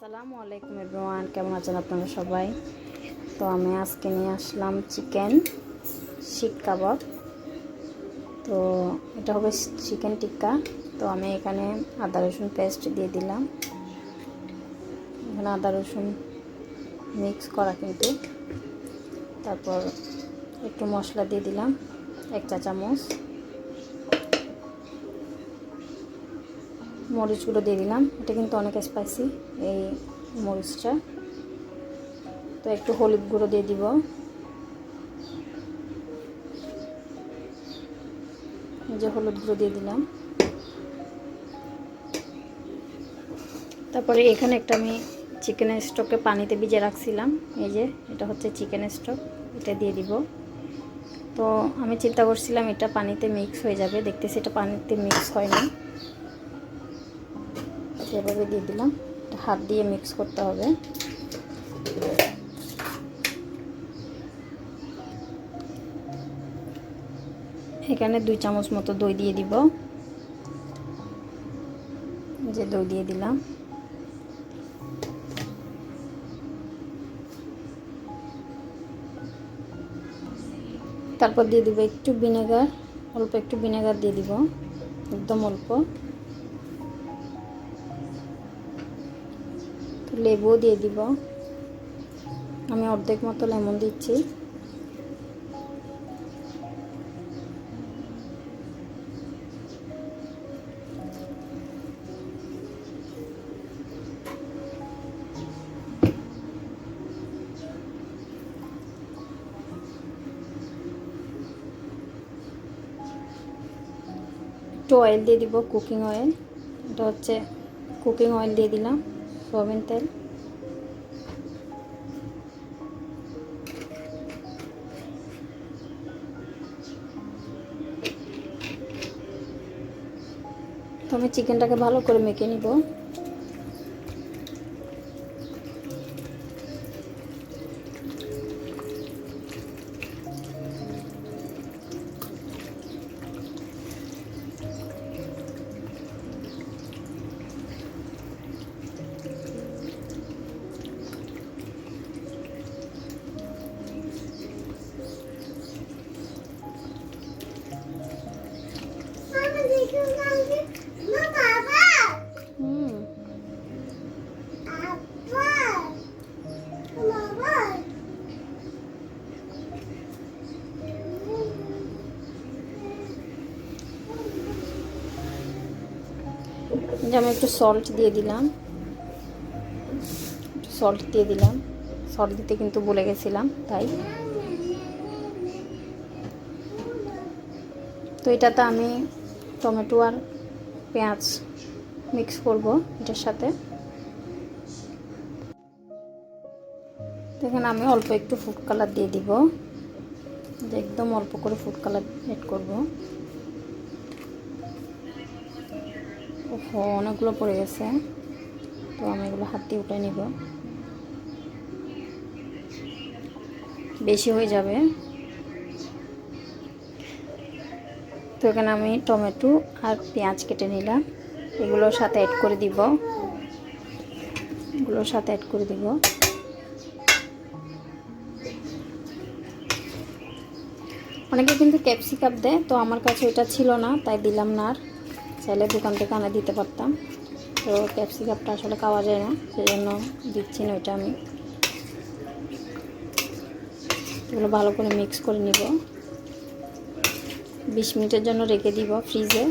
আসসালামু আলাইকুম এভরিওয়ান, কেমন আছেন আপনারা সবাই? তো আমি আজকে নিয়ে আসলাম চিকেন শিক কাবাব। তো এটা হবে চিকেন টিক্কা। তো আমি এখানে আদা, রসুন পেস্ট দিয়ে দিলাম। এখানে আদা, রসুন মিক্স করা কিন্তু। তারপর একটু মশলা দিয়ে দিলাম, এক চা চামচ মরিচগুলো দিয়ে দিলাম। এটা কিন্তু অনেক স্পাইসি এই মরিচটা। তো একটু হলুদ গুঁড়ো দিয়ে দিব। যে হলুদ গুঁড়ো দিয়ে দিলাম। তারপরে এখানে একটা আমি চিকেনের স্টককে পানিতে ভিজে রাখছিলাম। এই যে, এটা হচ্ছে চিকেন স্টক এটা দিয়ে দিব। তো আমি চিন্তা করছিলাম এটা পানিতে মিক্স হয়ে যাবে। দেখতেছি এটা পানিতে মিক্স হয় না। সেভাবে দিয়ে দিলাম। হাত দিয়ে মিক্স করতে হবে। এখানে দুই চামচ মতো দই দিয়ে দিব। যে দই দিয়ে দিলাম। তারপর দিয়ে দিব একটু ভিনেগার, অল্প একটু ভিনেগার দিয়ে দিব। একদম অল্প। লেবু দিয়ে দিব। আমি অর্ধেক মতো লেমন দিচ্ছি। একটু অয়েল দিয়ে দিব কুকিং অয়েল এটা হচ্ছে কুকিং অয়েল দিয়ে দিলাম। সয়াবিন তেল। তো চিকেনটাকে ভালো করে মেখে নিব। আমি একটু সল্ট দিয়ে দিলাম। একটু সল্ট দিয়ে দিলাম। সল্ট দিতে কিন্তু বলে গেছিলাম, তাই। তো এটাতে আমি টমেটো আর পেঁয়াজ মিক্স করব এটার সাথে। দেখেন, আমি অল্প একটু ফুড কালার দিয়ে দিব। একদম অল্প করে ফুড কালার এড করব। ওহো অনেকগুলো পড়ে গেছে। তো আমি এগুলো হাত দিয়ে উঠে নিব। বেশি হয়ে যাবে। তো এখানে আমি টমেটো আর পেঁয়াজ কেটে নিলাম। এগুলোর সাথে অ্যাড করে দিব। এগুলোর সাথে অ্যাড করে দিব। অনেকে কিন্তু ক্যাপসিকাপ দেয়, তো আমার কাছে এটা ছিল না, তাই দিলাম না আর। চাইলে দোকান থেকে আনা দিতে পারতাম। তো ক্যাপসিকামটা আসলে খাওয়া যায় না সেই জন্য দিচ্ছি না ওইটা আমি। এগুলো ভালো করে মিক্স করে নিব। বিশ মিনিটের জন্য রেখে দিব ফ্রিজে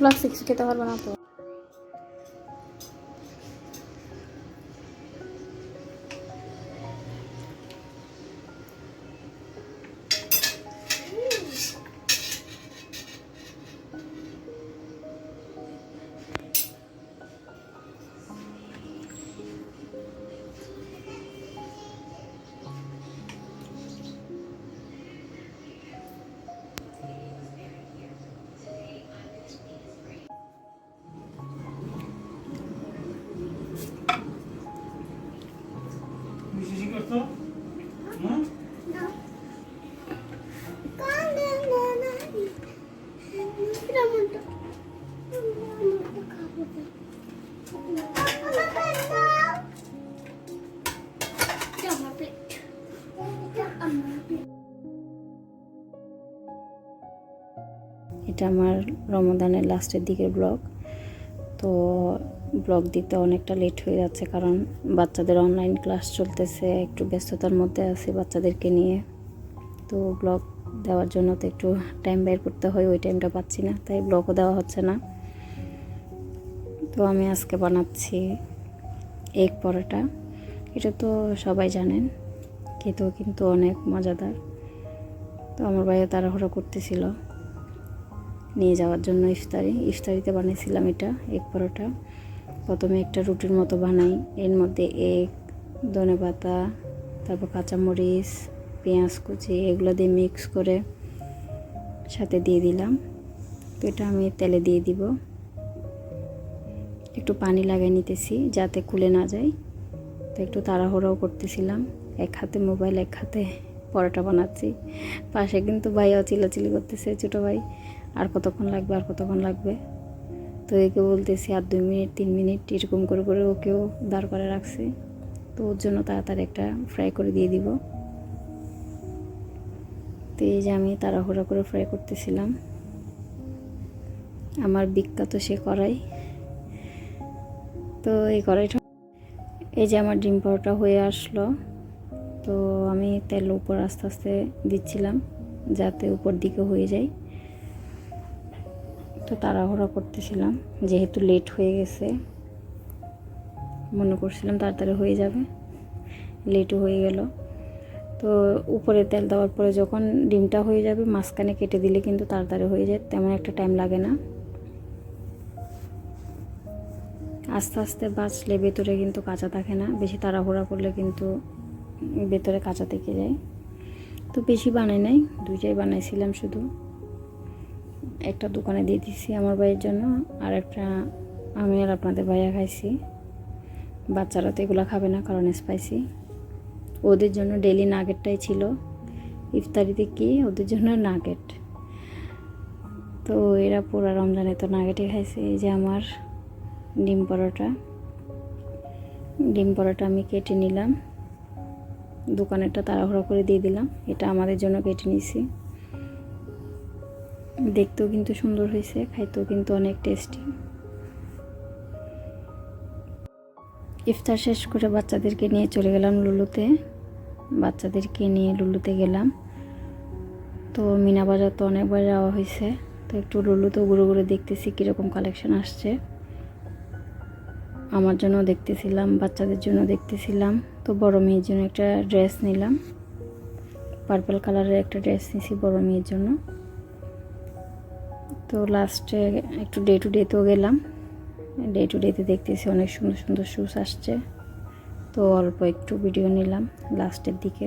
লাগছে কিছু খেতে পারবে না তো। এটা আমার রমদানের লাস্টের দিকের ব্লগ। তো ব্লগ দিতে অনেকটা লেট হয়ে যাচ্ছে কারণ বাচ্চাদের অনলাইন ক্লাস চলতেছে, একটু ব্যস্ততার মধ্যে আছি বাচ্চাদেরকে নিয়ে। তো ব্লগ দেওয়ার জন্য তো একটু টাইম বের করতে হয়, ওই টাইমটা পাচ্ছি না, তাই ব্লগও দেওয়া হচ্ছে না। তো আমি আজকে বানাচ্ছি এগ পরোটা। এটা তো সবাই জানেন, খেতেও কিন্তু অনেক মজাদার। তো আমার ভাইও তাড়াহুড়ো করতেছিল। নিয়ে যাওয়ার জন্য ইফতারি। ইফতারিতে বানিয়েছিলাম এটা, এগ পরোটা। প্রথমে একটা রুটির মতো বানাই। এর মধ্যে এগ, ধনে পাতা, তারপর কাঁচামরিচ, পেঁয়াজ কুচি, এগুলো দিয়ে মিক্স করে সাথে দিয়ে দিলাম। তো এটা আমি তেলে দিয়ে দিব। একটু পানি লাগিয়ে নিতেছি যাতে খুলে না যায়। তো একটু তাড়াহুড়াও করতেছিলাম। এক হাতে মোবাইল, এক হাতে পরোটা বানাচ্ছি। পাশে কিন্তু ভাইও চিলাচিলি করতেছে, ছোটো ভাই। আর কতক্ষণ লাগবে, আর কতক্ষণ লাগবে? তো একে বলতেছি, আর দুই মিনিট, তিন মিনিট এরকম করে করে ওকেও দাঁড় করে রাখছি। তো ওর জন্য তাড়াতাড়ি একটা ফ্রাই করে দিয়ে দিব। তো এই যে আমি তাড়াহুড়া করে ফ্রাই করতেছিলাম। আমার বিখ্যাত সে কড়াই তো এই কড়াইটা, এই যে আমার ডিম পরোটা হয়ে আসলো। তো আমি তেল উপর আস্তে আস্তে দিচ্ছিলাম, যাতে উপর দিকে হয়ে যায়। তো তাড়াহুড়া করতেছিলাম, যেহেতু লেট হয়ে গেছে। মনে করছিলাম তাড়াতাড়ি হয়ে যাবে লেটও হয়ে গেল। তো উপরে তেল দেওয়ার পরে যখন ডিমটা হয়ে যাবে, মাঝখানে কেটে দিলে কিন্তু তাড়াতাড়ি হয়ে যায়, তেমন একটা টাইম লাগে না। আস্তে আস্তে বাঁচলে ভেতরে কিন্তু কাঁচা থাকে না, বেশি তাড়াহুড়া করলে কিন্তু ভেতরে কাঁচা থেকে যায়। তো বেশি বানাই নাই, দুইটাই বানাইছিলাম শুধু। একটা দোকানে দিয়ে দিছি আমার ভাইয়ের জন্য, আর একটা আমি আর আপনাদের ভাইয়া খাইছি। বাচ্চারা তো এগুলো খাবে না, কারণ স্পাইসি ওদের জন্য ডেলি নাগেটটাই ছিল। ইফতারিতে কি? ওদের জন্য নাগেট তো এরা পুরো রমজানে তো নাগেটই খাইছে। এই যে আমার ডিম পরোটা। ডিম পরোটা আমি কেটে নিলাম। দোকানেরটা তাড়াহুড়ো করে দিয়ে দিলাম। এটা আমাদের জন্য কেটে নিছি। দেখতেও কিন্তু সুন্দর হয়েছে, খাইতেও কিন্তু অনেক টেস্টি ইফতার শেষ করে বাচ্চাদেরকে নিয়ে চলে গেলাম লুলুতে। বাচ্চাদেরকে নিয়ে লুলুতে গেলাম। তো মিনা বাজার তো অনেকবার যাওয়া হয়েছে, তো একটু লুলুতেও ঘুরে ঘুরে দেখতেছি কীরকম কালেকশন আসছে। আমার জন্য দেখতেছিলাম, বাচ্চাদের জন্য দেখতেছিলাম। তো বড় মেয়ের জন্য একটা ড্রেস নিলাম। পার্পল কালারের একটা ড্রেস নিয়েছি বড় মেয়ের জন্য। তো লাস্টে একটু ডে টু ডেতেও গেলাম। ডে টু ডেতে দেখতেছি অনেক সুন্দর সুন্দর শুজ আসছে। তো অল্প একটু ভিডিও নিলাম লাস্টের দিকে।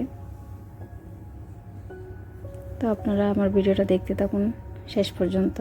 তো আপনারা আমার ভিডিওটা দেখতে থাকুন শেষ পর্যন্ত।